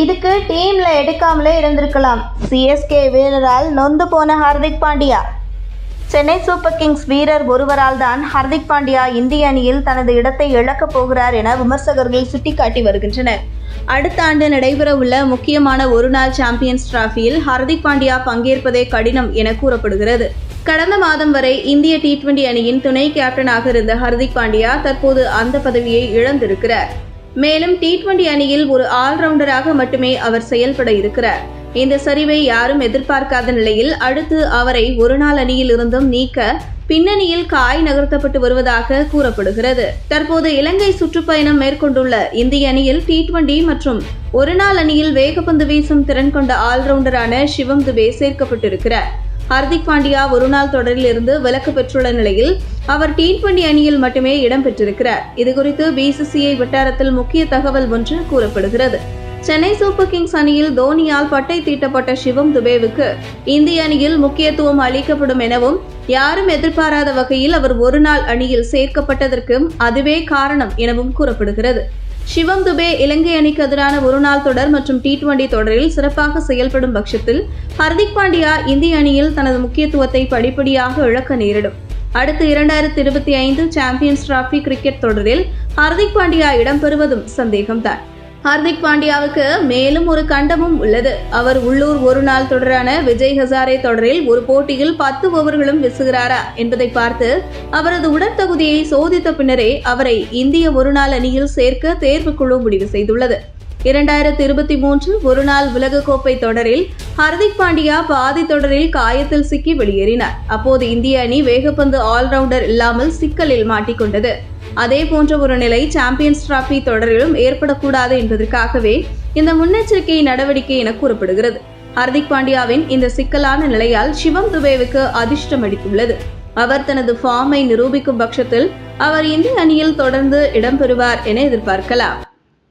இதுக்கு டீம்ல எடுக்காமலே இருந்திருக்கலாம். சிஎஸ்கே வீரரால் நொந்து போன ஹார்திக் பாண்டியா. சென்னை சூப்பர் கிங்ஸ் வீரர் ஒருவரால் தான் ஹர்திக் பாண்டியா இந்திய அணியில் தனது இடத்தை இழக்கப் போகிறார் என விமர்சகர்கள் சுட்டிக்காட்டி வருகின்றனர். அடுத்த ஆண்டு நடைபெறவுள்ள முக்கியமான ஒருநாள் சாம்பியன்ஸ் டிராஃபியில் ஹர்திக் பாண்டியா பங்கேற்பதே கடினம் என கூறப்படுகிறது. கடந்த மாதம் வரை இந்திய டி டுவெண்டி அணியின் துணை கேப்டனாக இருந்த ஹர்திக் பாண்டியா தற்போது அந்த பதவியை இழந்திருக்கிறார். மேலும் டி டுவெண்டி அணியில் ஒரு ஆல்ரவுண்டராக மட்டுமே அவர் செயல்பட இருக்கிறார். இந்த சரிவை யாரும் எதிர்பார்க்காத நிலையில் அடுத்து அவரை ஒருநாள் அணியில் இருந்தும் நீக்க பின்னணியில் காய் நகர்த்தப்பட்டு வருவதாக கூறப்படுகிறது. தற்போது இலங்கை சுற்றுப்பயணம் மேற்கொண்டுள்ள இந்திய அணியில் டி டுவெண்டி மற்றும் ஒருநாள் அணியில் வேகப்பந்து வீசும் திறன் கொண்ட ஆல்ரவுண்டரான சிவம் துபே சேர்க்கப்பட்டிருக்கிறார். ஹர்திக் பாண்டியா ஒருநாள் தொடரில் இருந்து விலக்கு பெற்றுள்ள நிலையில் அவர் டி டுவெண்டி அணியில் மட்டுமே இடம்பெற்றிருக்கிறார் இதுகுறித்து பிசிசிஐ வட்டாரத்தில் முக்கிய தகவல் ஒன்று கூறப்படுகிறது. சென்னை சூப்பர் கிங்ஸ் அணியில் தோனியால் பட்டை தீட்டப்பட்ட சிவம் துபேவுக்கு இந்திய அணியில் முக்கியத்துவம் அளிக்கப்படும் எனவும் யாரும் எதிர்பாராத வகையில் அவர் ஒருநாள் அணியில் சேர்க்கப்பட்டதற்கும் அதுவே காரணம் எனவும் கூறப்படுகிறது. சிவம் துபே இலங்கை அணிக்கு எதிரான ஒருநாள் தொடர் மற்றும் டி டுவெண்டி தொடரில் சிறப்பாக செயல்படும் பட்சத்தில் ஹர்திக் பாண்டியா இந்திய அணியில் தனது முக்கியத்துவத்தை படிப்படியாக இழக்க நேரிடும். அடுத்து இரண்டாயிரத்தி இருபத்தி ஐந்து சாம்பியன்ஸ் டிராபி கிரிக்கெட் தொடரில் ஹர்திக் பாண்டியா இடம்பெறுவதும் சந்தேகம்தான். ஹார்திக் பாண்டியாவுக்கு மேலும் ஒரு கண்டமும் உள்ளது. அவர் உள்ளூர் ஒரு நாள் தொடரான விஜய் ஹசாரே தொடரில் ஒரு போட்டியில் பத்து ஓவர்களும் வீசுகிறாரா என்பதை பார்த்து அவரது உடற்தகுதியை சோதித்த பின்னரே அவரை இந்திய ஒருநாள் அணியில் சேர்க்க தேர்வுக்குழு முடிவு செய்துள்ளது. இரண்டாயிரத்தி இருபத்தி மூன்று ஒருநாள் உலகக்கோப்பை தொடரில் ஹர்திக் பாண்டியா பாதி தொடரில் காயத்தில் சிக்கி வெளியேறினார். அப்போது இந்திய அணி வேகப்பந்து ஆல்ரவுண்டர் இல்லாமல் சிக்கலில் மாட்டிக்கொண்டது. அதே போன்ற ஒரு நிலை சாம்பியன்ஸ் டிராபி தொடரிலும் ஏற்படக்கூடாது என்பதற்காகவே இந்த முன்னெச்சரிக்கை நடவடிக்கை என கூறப்படுகிறது. ஹர்திக் பாண்டியாவின் இந்த சிக்கலான நிலையால் சிவம் துபேவுக்கு அதிர்ஷ்டம் அடித்துள்ளது அவர் தனது ஃபார்மை நிரூபிக்கும் பட்சத்தில் அவர் இந்திய அணியில் தொடர்ந்து இடம்பெறுவார் என எதிர்பார்க்கலாம்.